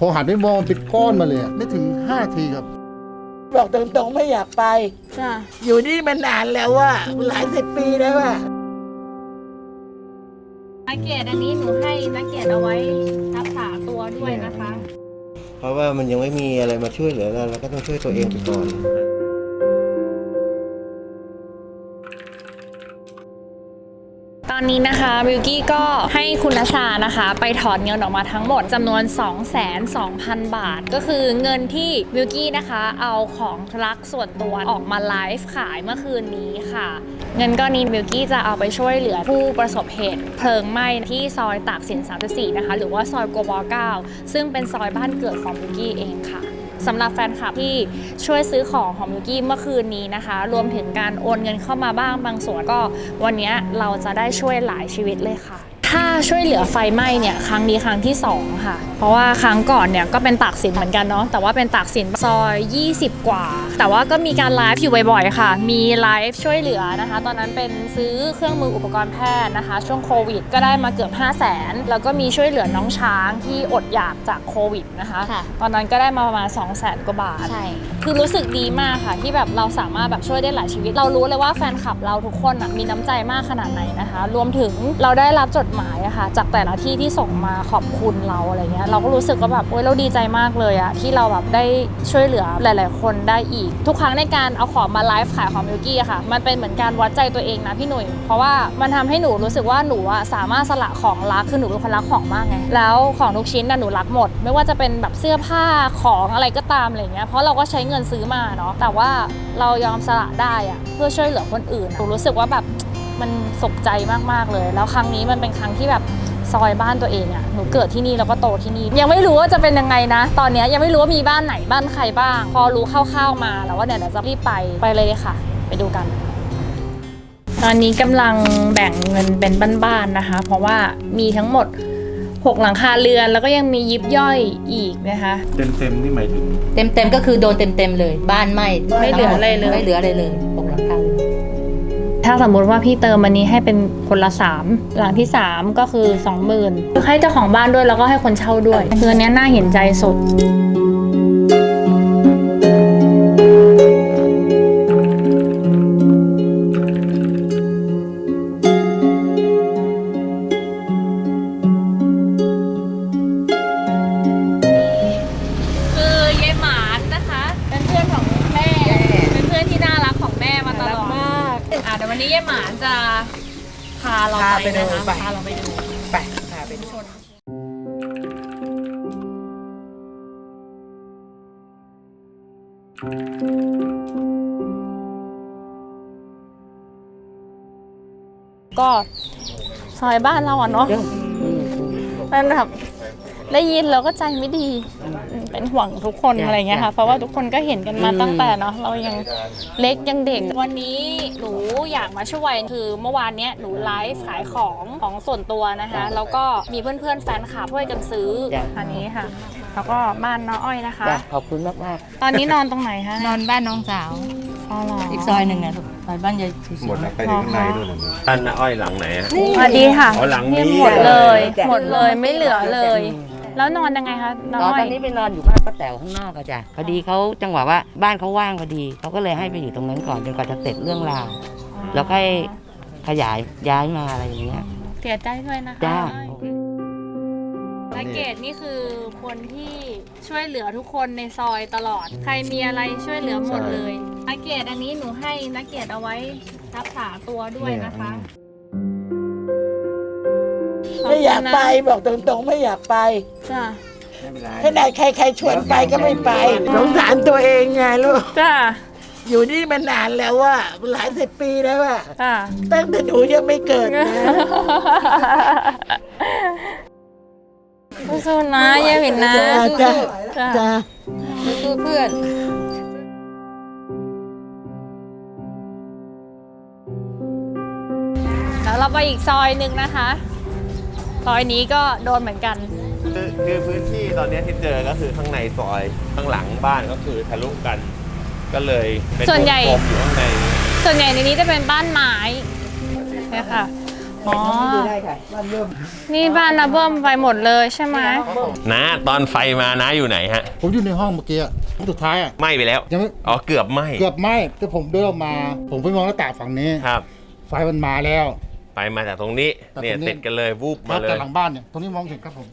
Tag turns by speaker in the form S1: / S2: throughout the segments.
S1: พอหันไปมองเป็นก้อนมาเลยอะไม่ถึงห้าทีครับ
S2: บอกตรงๆไม่อยากไป
S3: จ้ะ
S2: อยู่นี่มานานแล้วว่าหลายสิบปีแล้วว่า
S3: นักเกตอันนี้หนูให้นักเกตเอาไว้รักษาตัวด้วยนะคะ
S4: เพราะว่ามันยังไม่มีอะไรมาช่วยเหลือเราเราก็ต้องช่วยตัวเองไปก่อน
S3: อนนี้นะคะบิวกี้ก็ให้คุณนชานะคะ ไปถอนเงินออกมาทั้งหมดจำนวน 2 2 0 0 0 บาท ก็คือเงินที่บิวกี้นะคะ เอาของรักส่วนตัวออกมาไลฟ์ขายเมื่อคืนนี้ค่ะ เงินก้อนนี้บิวกี้จะเอาไปช่วยเหลือผู้ประสบเหตุเพลิงไหม้ที่ซอยตากสิน34นะคะ หรือว่าซอยโกบอ9ซึ่งเป็นซอยบ้านเกิดของบิวกี้เองค่ะ สำหรับแฟนคลับที่ช่วยซื้อของของมิวกี้เมื่อคืนนี้นะคะ รวมถึงการโอนเงินเข้ามาบ้างบางส่วนก็วันนี้เราจะได้ช่วยหลายชีวิตเลยค่ะ ถ้าช่วยเหลือไฟไหม้เนี่ยครั้งนี้ครั้งที่ 2 ค่ะ เพราะว่าครั้งก่อนเนี่ยก็เป็นตากสินเหมือนกันเนาะแต่ว่าเป็นตากสินซอย 20 กว่า แต่ว่าก็มีการไลฟ์อยู่บ่อยๆค่ะ มีไลฟ์ช่วยเหลือนะคะ ตอนนั้นเป็นซื้อเครื่องมืออุปกรณ์แพทย์นะคะ ช่วงโควิด ก็ได้มาเกือบ 5 0 0 0 0นแล้วก็มีช่วยเหลือน้องช้างที่อดอยากจากโควิดนะคะ
S5: ค่ะ
S3: ตอนนั้นก็ได้มาประมาณ 2 0 0 0 0 0กว่าบาท
S5: ใช่
S3: คือรู้สึกดีมากค่ะ ที่แบบเราสามารถแบบช่วยได้หลายชีวิต เรารู้เลยว่าแฟนคลับเราทุกคนน่ะมีน้ำใจมากขนาดไหนนะคะ รวมถึงเราได้รับจดหมายอะค่ะจากแต่ละที่ที่ส่งมาขอบคุณเราอะไรเงี้ยเราก็รู้สึกว่าแบบโอ๊ยเราดีใจมากเลยอะที่เราแบบได้ช่วยเหลือหลาย ๆ คนได้อีก ทุกครั้งในการเอาของมาไลฟ์ขายของมิวกี้อะค่ะ มันเป็นเหมือนการวัดใจตัวเองนะพี่หนุ่ยเพราะว่ามันทำให้หนูรู้สึกว่าหนูอะสามารถสละของรักคือหนูเป็นคนรักของมากไงแล้วของทุกชิ้นน่ะหนูรักหมด ไม่ว่าจะเป็นแบบเสื้อผ้าของอะไรก็ตามอะไรเงี้ยเพราะเราก็ใช้เงินซื้อมาเนาะแต่ว่าเรายอมสละได้อะเพื่อช่วยเหลือคนอื่นหนูรู้สึกว่าแบบ มันสุขใจมากๆเลย แล้วครั้งนี้มันเป็นครั้งที่แบบซอยบ้านตัวเองอะหนูเกิดที่นี่แล้วก็โตที่นี่ ยังไม่รู้ว่าจะเป็นยังไงนะ ตอนเนี้ยยังไม่รู้ว่ามีบ้านไหนบ้านใครบ้าง พอรู้คร่าวๆมาแล้วว่าเดี๋ยวเราจะรีบไปไปเลยค่ะ ไปดูกัน ตอนนี้กำลังแบ่งเงินเป็นบ้านๆนะคะ เพราะว่ามีทั้งหมด 6 หลังคาเรือนแล้วก็ยังมียิบย่อยอีกนะคะ
S6: เต็มเต็มๆนี่หมายถึง
S5: เต็มเต็มๆก็คือโดนเต็มเต็มๆเลย บ้านไหม้
S3: ไม่เหลืออะไรเลย
S5: ไม่เหลืออะไรเลยปกหลังคาเลย
S3: ถ้าสมมุติว่าพี่เติมอันนี้ให้เป็นคนละ 3 หลังที่ 3 ก็คือ 20,000ให้เจ้าของบ้านด้วยแล้วก็ให้คนเช่าด้วยคืออันนี้น่าเห็นใจสุด ววันนี้ยายหมานจะพาเรา
S2: พา
S3: ไป
S2: ไปดู
S3: นะคะ
S2: ไป
S3: พาเราไปดู
S2: ไปพาไปดู
S3: ก็ซอยบ้านเราอะเนาะนั่นแบบได้ยินแล้วก็ใจไม่ดีอืม เป็นห่วงทุกคนอะไรเงี้ยค่ะ เพราะว่าทุกคนก็เห็นกันมาตั้งแต่เนาะเรายังเล็กยังเด็ก วันนี้หนูอยากมาช่วยคือเมื่อวานเนี้ยหนูไลฟ์ขายของของส่วนตัวนะคะ แล้วก็มีเพื่อนๆแฟนคลับช่วยกันซื้อ
S5: จ้ะ
S3: อันนี้ค่ะ แล้วก็บ้านน้าอ้อยนะคะ
S5: จ้ะขอบคุณมากมาก
S3: ตอนนี้นอนตรงไหนคะ
S5: นอนบ้านน้องสาว
S3: อ๋อเหรอ
S5: อีกซอยหนึ่งนะลูกซอยบ้านยายสุสี
S6: หมดแล้วไปถึงข้างในด้วยนะ
S4: บ้านน้าอ้อยหลังไหนฮะ
S3: สวัสดีค่ะ
S6: อ๋อหลังนี้
S3: หมดเลย หมดเลยไม่เหลือเลย แล้วนอนยังไงคะน้า
S5: อ๋อ
S3: อ้อ
S5: ตอยนนี้ไปนอนอยู่บ้านป้าแต๋วข้างนอกอะจ้ะพอดีเขาจังหวะว่าบ้านเขาว่างพอดีเขาก็เลยให้ไปอยู่ตรงนั้นก่อนจนกว่าจะเสร็จเรื่องราวแล้วค่อยขยายย้ายมาอะไรอย่างเงี้ย
S3: เสียใจด้วยนะคะ
S5: จ้า
S3: และเกดนี่คือคนที่ช่วยเหลือทุกคนในซอยตลอด ใครมีอะไรช่วยเหลือหมดเลยนักเกดอันนี้หนูให้นักเกดเอาไว้รักษาตัวด้วยนะคะ
S2: ไม่อยากไปบอกตรงๆไม่อยากไป
S3: จ้า
S2: ขนาดใครๆชวนไปก็ไม่ไปสงสารตัวเองไงลูก
S3: จ้า
S2: อยู่นี่มานานแล้วว่าหลายสิบปีแล้วว่า
S3: จ้า
S2: ตั้งแต่หนูยังไม่เกิดนะ
S3: สู้ๆนะเยาวินนะ
S2: จ้าจ้า
S3: จ้า
S2: จ้า
S5: คือเพื่อน
S3: แล้วเราไปอีกซอยหนึ่งนะคะ ซอยนี้ก็โดนเหมือนกัน
S4: คือคือพื้นที่ตอนเนี้ยที่เจอก็คือข้างในซอยข้างหลังบ้านก็คือทะลุกัน ก็เลยเป็น
S3: ส่วนใหญ่
S4: วงกลมอยู่ข้างใน
S3: ส่วนใหญ่ในนี้จะเป็นบ้านไม้เนี่ยค่ะ อ๋อ
S2: ดูได้ค่ะบ้านเริ่ม
S3: นี่บ้านนาเบิ้มไปหมดเลยใช่ไหม
S4: นะตอนไฟมานะอยู่ไหนฮะ
S1: ผมอยู่ในห้องเมื่อกี้อะห้องสุดท้ายอะ
S4: ไหม้ไปแล้ว
S1: ยังไม่
S4: อ๋อเกือบไหม้
S1: เกือบไหม้แต่ผมเดินออกมา ผมไปมองหน้าต่างฝั่งนี้
S4: ครับ
S1: ไฟมันมาแล้ว
S4: ไปมาจากตรงนี้
S1: จาก
S4: เนี่ย
S1: ตรงนี้
S4: ติดกันเลยวูบ
S1: ค
S4: มา
S1: รับ
S4: เล
S1: แต่
S4: ย
S1: หลังบ้านเนี่ยตรงนี้มองเห็นครับผม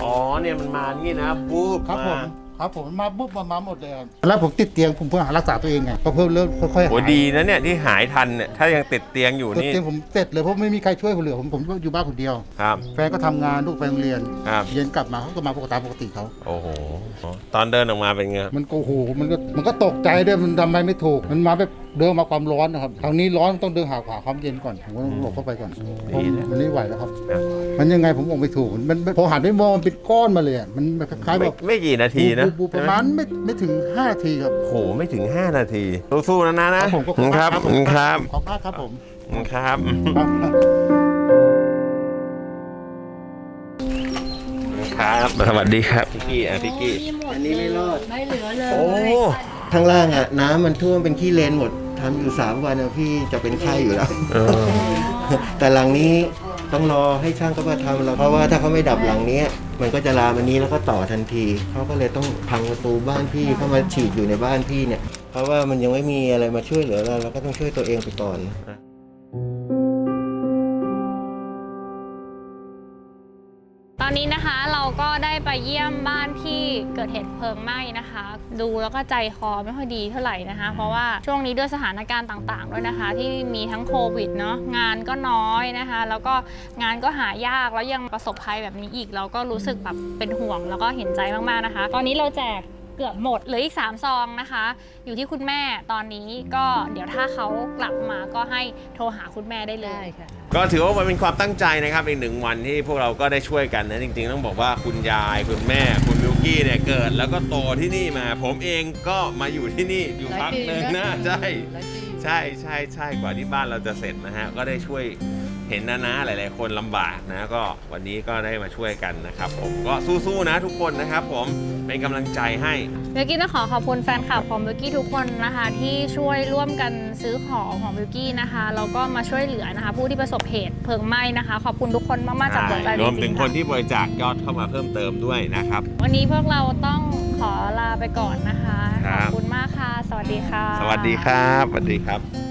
S4: อ๋อเนี่ยมันมานี่นะวูบ
S1: ครับผม
S4: มา
S1: ครับผมมาปุ๊บมามาหมดเลยครับแล้วผมติดเตียงผมเพื่อหารักษาตัวเองไงก็เพิ่มเริ่มค่อยๆ
S4: โอ้
S1: หาย
S4: ดีนะเนี่ยที่หายทันเนี่ยถ้ายังติดเตียงอยู่
S1: ติด
S4: นี่
S1: เตียงผมเสร็จเลยเพราะไม่มีใครช่วยผมเหลือผมผมอยู่บ้านคนเดียว
S4: ครับ
S1: แฟนก็ทำงานลูกไปโรงเรียน
S4: ครับ
S1: เย็นกลับมาเขาก็มาปกติตามปกติเขา
S4: โอ้โหตอนเดินออกมาเป็นไง
S1: มันก็โอ้โหมันก็มันก็ตกใจด้วยมันทำอะไรไม่ถูก มันมาแบบ เดินมาความร้อนนะครับทางนี้ร้อนต้องเดินหาหาความเย็นก่อนผมก็ต้องหลบเข้าไปก่อนผมมันไม่ไหวแล้วครับ
S4: นะ
S1: มันยังไงผมมองไม่ถูกมันมันพอหันไปมองมันเป็นก้อนมาเลยอะมันแบบคล้ายๆ
S4: ไม่
S1: แบบ
S4: ไม่กี่นาทีนะ
S1: บูบๆประมาณไม่ไม่ถึง5นาทีครับ
S4: โอ้โหไม่ถึง 5 นาทีสู้ๆนะนะนะครับ
S1: ผมก็
S4: ครับ
S1: ผม
S4: ครับ
S1: ขอบคุณครับผม
S4: ครับครับสวัสดีครับพี่กี้อะพี่กี้
S2: อันนี้ไม่รอด
S3: ไม่เหลือเลย
S4: โอ้
S2: ข้างล่างอะน้ำมันท่วมเป็นขี้เลนหมด ทำอยู่สามวันอะพี่จะเป็นไข้อยู่แล้ว
S4: เออ
S2: แต่หลังนี้ต้องรอให้ช่างเขามาทำแล้วเพราะว่าถ้าเขาไม่ดับหลังเนี้ย มันก็จะลามอันนี้แล้วก็ต่อทันทีเขาก็เลยต้องพังประตูบ้านพี่เข้ามาฉีดอยู่ในบ้านพี่เนี่ย เพราะว่ามันยังไม่มีอะไรมาช่วยเหลือเราเราก็ต้องช่วยตัวเองไปก่
S3: อน นี้นะคะเราก็ได้ไปเยี่ยมบ้านที่เกิดเหตุเพลิงไหม้นะคะ ดูแล้วก็ใจคอไม่ค่อยดีเท่าไหร่นะคะ เพราะว่าช่วงนี้ด้วยสถานการณ์ต่างๆด้วยนะคะ ที่มีทั้งโควิดเนาะงานก็น้อยนะคะ แล้วก็งานก็หายากแล้วยังประสบภัยแบบนี้อีก เราก็รู้สึกแบบเป็นห่วงแล้วก็เห็นใจมากๆนะคะ ตอนนี้เราแจก เกือบหมดเหลืออีก 3 ซองนะคะ อยู่ที่คุณแม่ตอนนี้ก็เดี๋ยวถ้าเขากลับมาก็ให้โทรหาคุณแม่ได้เลย
S4: ก็ถือว่ามันเป็นความตั้งใจนะครับอีกหนึ่งวันที่พวกเราก็ได้ช่วยกันนะจริงๆ ต้องบอกว่าคุณยายคุณแม่ คุณมิวกี้เนี่ยเกิด แล้วก็โตที่นี่มา ผมเองก็มาอยู่ที่นี่อยู่พักหนึ่งนะใช่ใช่ใช่ใช่กว่าที่บ้านเราจะเสร็จนะฮะ ก็ได้ช่วย เห็นนะนะหลาย ๆ คนลำบากนะก็วันนี้ก็ได้มาช่วยกันนะครับผมก็สู้ๆนะทุกคนนะครับ ผมเป็นกำลังใจให้
S3: บิวกี้ต้องขอขอบคุณแฟนคลับของบิวกี้ทุกคนนะคะ ที่ช่วยร่วมกันซื้อของของบิวกี้นะคะแล้วก็มาช่วยเหลือนะคะ ผู้ที่ประสบเหตุเพลิงไหม้นะคะ ขอบคุณทุกคนมากๆจากหัวใจจ
S4: รวมถึ
S3: ริ
S4: ง
S3: งๆ
S4: คน
S3: ค่ะ
S4: ที่บริจาคยอดเข้ามาเพิ่มเติมด้วยนะครับ
S3: วันนี้พวกเราต้องขอลาไปก่อนนะคะ
S4: ครั
S3: ขอบบคุณมากค่ะ สวัสดีค่ะ
S4: สวัสดีครับสวัสดีครับ